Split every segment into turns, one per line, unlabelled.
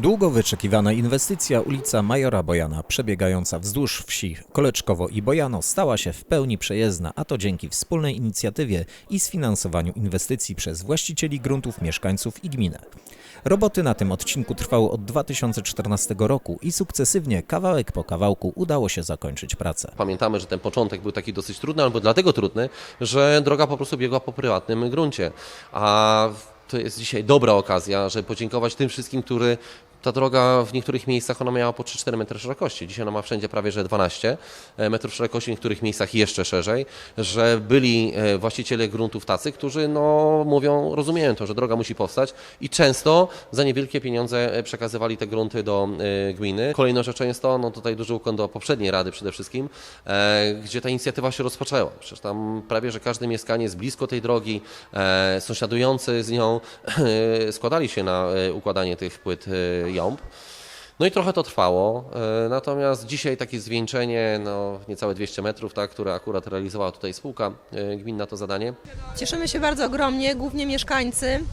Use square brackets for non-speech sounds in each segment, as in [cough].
Długo wyczekiwana inwestycja ulica Majora Bojana, przebiegająca wzdłuż wsi Koleczkowo i Bojano, stała się w pełni przejezdna, a to dzięki wspólnej inicjatywie i sfinansowaniu inwestycji przez właścicieli gruntów, mieszkańców i gminę. Roboty na tym odcinku trwały od 2014 roku i sukcesywnie, kawałek po kawałku, udało się zakończyć pracę.
Pamiętamy, że ten początek był taki dosyć trudny, albo dlatego trudny, że droga po prostu biegła po prywatnym gruncie. A to jest dzisiaj dobra okazja, żeby podziękować tym wszystkim, którzy ta droga w niektórych miejscach ona miała po 3-4 metry szerokości. Dzisiaj ona ma wszędzie prawie że 12 metrów szerokości, w niektórych miejscach jeszcze szerzej, że byli e, właściciele gruntów tacy, którzy no, mówią, rozumieją to, że droga musi powstać i często za niewielkie pieniądze e, przekazywali te grunty do e, gminy. Kolejną rzeczą jest to, no tutaj duży ukłon do poprzedniej rady przede wszystkim, e, gdzie ta inicjatywa się rozpoczęła. Przecież tam prawie, że każdy mieszkaniec blisko tej drogi, e, sąsiadujący z nią, [clears throat] e, składali się na e, układanie tych płyt jąb. No i trochę to trwało, e, natomiast dzisiaj takie zwieńczenie, no niecałe 200 metrów, tak, które akurat realizowała tutaj spółka e, gminna to zadanie.
Cieszymy się bardzo ogromnie, głównie mieszkańcy,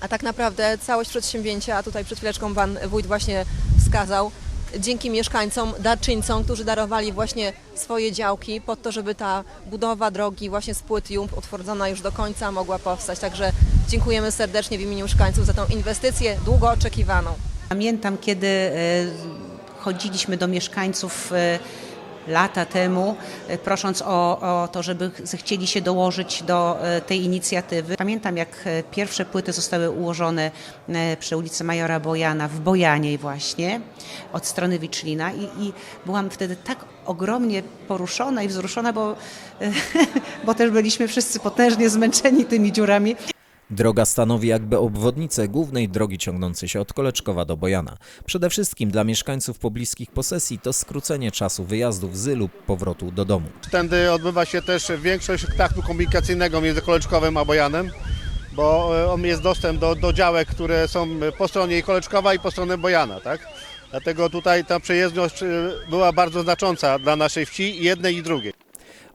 a tak naprawdę całość przedsięwzięcia, a tutaj przed chwileczką pan wójt właśnie wskazał, dzięki mieszkańcom, darczyńcom, którzy darowali właśnie swoje działki po to, żeby ta budowa drogi właśnie z płyt Jump utwardzona już do końca mogła powstać. Także dziękujemy serdecznie w imieniu mieszkańców za tą inwestycję długo oczekiwaną.
Pamiętam, kiedy e, chodziliśmy do mieszkańców e, lata temu, e, prosząc o, o to, żeby ch- chcieli się dołożyć do tej inicjatywy. Pamiętam, jak pierwsze płyty zostały ułożone przy ulicy Majora Bojana w Bojaniej właśnie, od strony Wicznina i, i byłam wtedy tak ogromnie poruszona i wzruszona, bo, [laughs] bo też byliśmy wszyscy potężnie zmęczeni tymi dziurami.
Droga stanowi jakby obwodnicę głównej drogi ciągnącej się od Koleczkowa do Bojana. Przede wszystkim dla mieszkańców pobliskich posesji to skrócenie czasu wyjazdów z lub powrotu do domu.
Tędy odbywa się też większość kontaktu komunikacyjnego między Koleczkowem a Bojanem, bo e, on jest dostęp do, do działek, które są po stronie Koleczkowa i po stronie Bojana, tak? Dlatego tutaj ta przejezdność e, była bardzo znacząca dla naszej wsi, jednej i drugiej.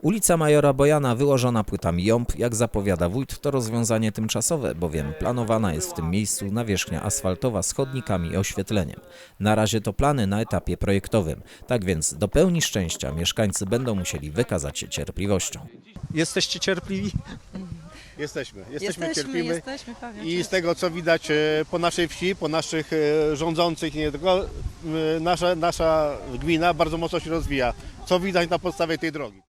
Ulica Majora Bojana wyłożona płytami jąb, jak zapowiada wójt, to rozwiązanie tymczasowe, bowiem planowana jest w tym miejscu nawierzchnia asfaltowa z chodnikami i oświetleniem. Na razie to plany na etapie projektowym, tak więc do pełni szczęścia mieszkańcy będą musieli wykazać się cierpliwością.
Jesteście cierpliwi? [laughs]
Jesteśmy, jesteśmy, cierpimy.
jesteśmy pewnie.
I z tego co widać e, po naszej wsi, po naszych e, rządzących, i nie tylko, e, nasza, nasza gmina bardzo mocno się rozwija. Co widać na podstawie tej drogi.